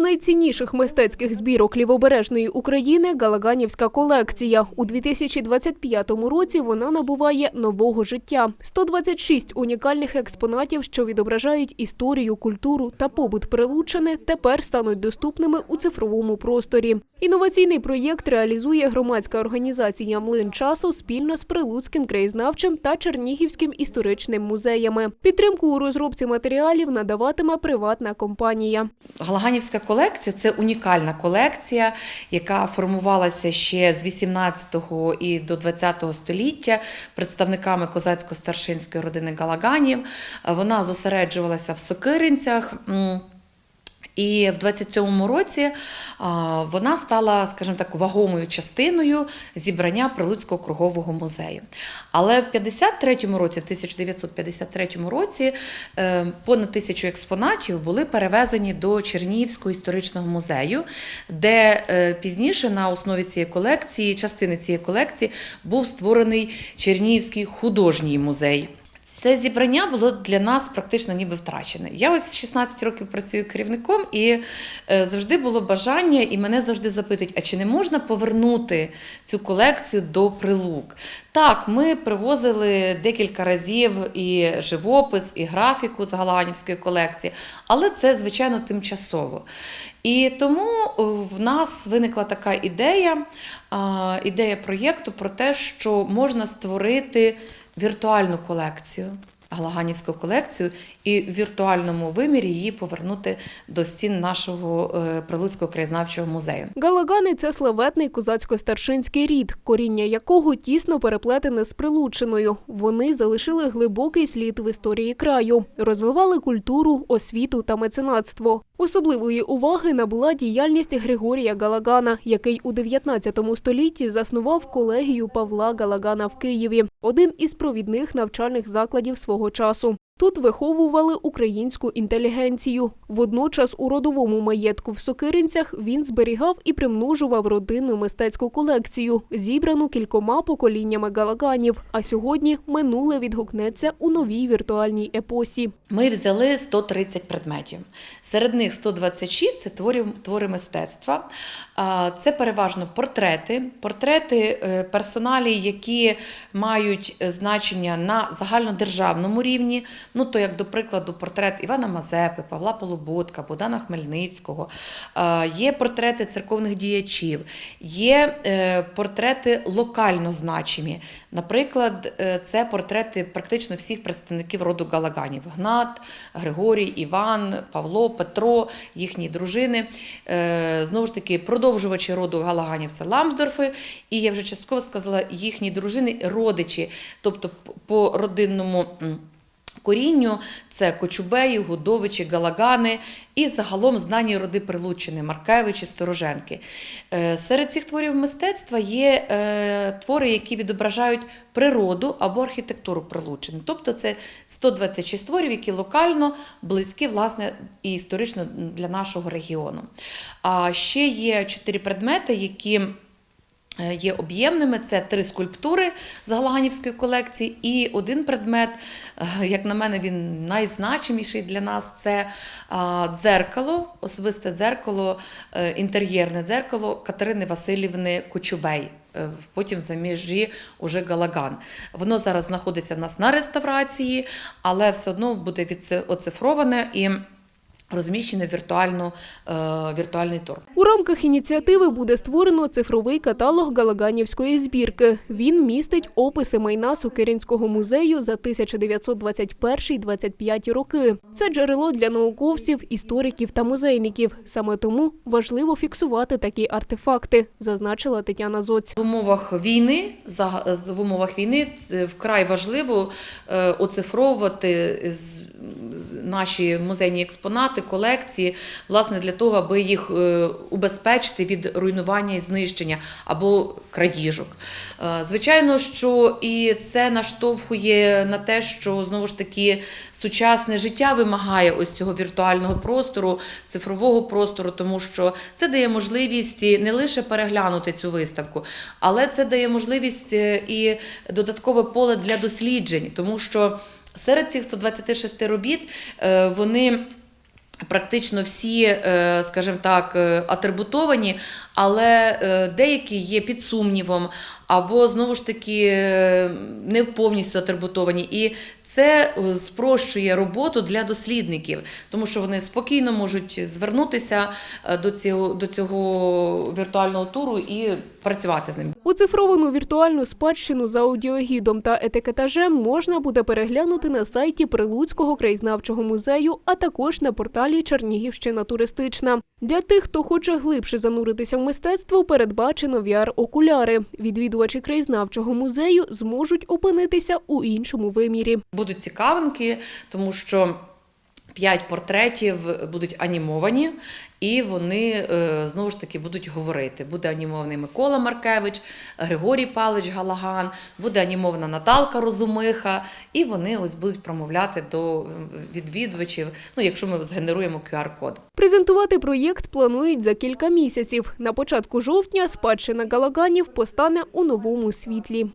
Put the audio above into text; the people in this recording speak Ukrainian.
найцінніших мистецьких збірок лівобережної України Галаганівська колекція. У 2025 році вона набуває нового життя. 126 унікальних експонатів, що відображають історію, культуру та побут Прилуччини, тепер стануть доступними у цифровому просторі. Інноваційний проєкт реалізує громадська організація Млин часу спільно з Прилуцьким краєзнавчим та Чернігівським історичним музеями. Підтримку у розробці матеріалів надаватиме приватна компанія. Галаганівська колекція це унікальна колекція, яка формувалася ще з 18-го і до 20 століття представниками козацько-старшинської родини Галаганів. Вона зосереджувалася в Сокиринцях. І в 27-му році вона стала, скажімо так, вагомою частиною зібрання Прилуцького кругового музею. Але в 53-му році, в 1953 році, е, понад тисячу експонатів були перевезені до Чернігівського історичного музею, де е, пізніше на основі цієї колекції, частини цієї колекції, був створений Чернігівський художній музей. Це зібрання було для нас практично ніби втрачене. Я ось 16 років працюю керівником, і е, завжди було бажання, і мене завжди запитують: а чи не можна повернути цю колекцію до прилук? Так, ми привозили декілька разів і живопис, і графіку з Галанівської колекції, але це, звичайно, тимчасово. І тому е, в нас виникла така ідея, ідея проєкту про те, що можна створити віртуальну колекцію, Галаганівську колекцію, і в віртуальному вимірі її повернути до стін нашого е, Прилуцького краєзнавчого музею. Галагани це славетний козацько-старшинський рід, коріння якого тісно переплетене з Прилуччиною. Вони залишили глибокий слід в історії краю, розвивали культуру, освіту та меценатство. Особливої уваги набула діяльність Григорія Галагана, який у 19 столітті заснував колегію Павла Галагана в Києві, один із провідних навчальних закладів свого часу. Тут виховували українську інтелігенцію. Водночас у родовому маєтку в Сокиринцях він зберігав і примножував родинну мистецьку колекцію, зібрану кількома поколіннями галаганів. А сьогодні минуле відгукнеться у новій віртуальній епосі. Ми взяли 130 предметів. Серед них 126 це творів, твори мистецтва. Це переважно портрети, портрети е, персоналій, які мають е, значення на загальнодержавному рівні. Ну, то, як, до прикладу, портрет Івана Мазепи, Павла Полуботка, Богдана Хмельницького. А, Є портрети церковних діячів, є е, портрети локально значимі. Наприклад, е, це портрети практично всіх представників роду Галаганів: Гнат, Григорій, Іван, Павло, Петро, їхні дружини. Е, Знову ж таки, продовжувачі роду Галаганів це Ламсдорфи, і я вже частково сказала їхні дружини, родичі, тобто по родинному. Корінню це Кочубеї, Гудовичі, Галагани і загалом знані роди Прилуччини, Маркевичі, Стороженки. Е, Серед цих творів мистецтва є е, твори, які відображають природу або архітектуру Прилуччини. Тобто це 126 творів, які локально близькі власне, і історично для нашого регіону. А ще є чотири предмети, які є об'ємними. Це три скульптури з Галаганівської колекції, і один предмет, е, як на мене, він найзначиміший для нас це дзеркало, особисте дзеркало, е, інтер'єрне дзеркало Катерини Васильівни Кочубей. е, Потім в заміжі уже Галаган. Воно зараз знаходиться в нас на реставрації, але все одно буде оцифроване і розміщене в віртуальну, е, віртуальний тур. У рамках ініціативи буде створено цифровий каталог Галаганівської збірки. Він містить описи майна Сокиринського музею за 1921-25 роки. Це джерело для науковців, істориків та музейників. Саме тому важливо фіксувати такі артефакти, зазначила Тетяна Зоць. В умовах війни, в умовах війни вкрай важливо е, оцифровувати з- наші музейні експонати, колекції, власне, для того, аби їх е, убезпечити від руйнування і знищення або крадіжок. Е, Звичайно, що і це наштовхує на те, що знову ж таки сучасне життя вимагає ось цього віртуального простору, цифрового простору, тому що це дає можливість не лише переглянути цю виставку, але це дає можливість е, і додаткове поле для досліджень, тому що серед цих 126 робіт е, вони. Практично всі, е, скажімо так, е, атрибутовані, але деякі є під сумнівом, або знову ж таки не повністю атрибутовані. І це е, спрощує роботу для дослідників, тому що вони спокійно можуть звернутися е, до цього, до цього віртуального туру і працювати з ним. Оцифровану віртуальну спадщину за аудіогідом та етикетажем можна буде переглянути на сайті Прилуцького краєзнавчого музею, а також на порталі Чернігівщина туристична. Для тих, хто хоче глибше зануритися в мистецтво, передбачено VR-окуляри. Відвідувачі краєзнавчого музею зможуть опинитися у іншому вимірі. Будуть цікавинки, тому що п'ять портретів будуть анімовані, і вони е, знову ж таки будуть говорити. Буде анімований Микола Маркевич, Григорій Павлович Галаган, буде анімована Наталка Розумиха, і вони ось будуть промовляти до е, відвідувачів. Ну, якщо ми згенеруємо QR-код. Презентувати проєкт планують за кілька місяців. На початку жовтня спадщина Галаганів постане у новому світлі.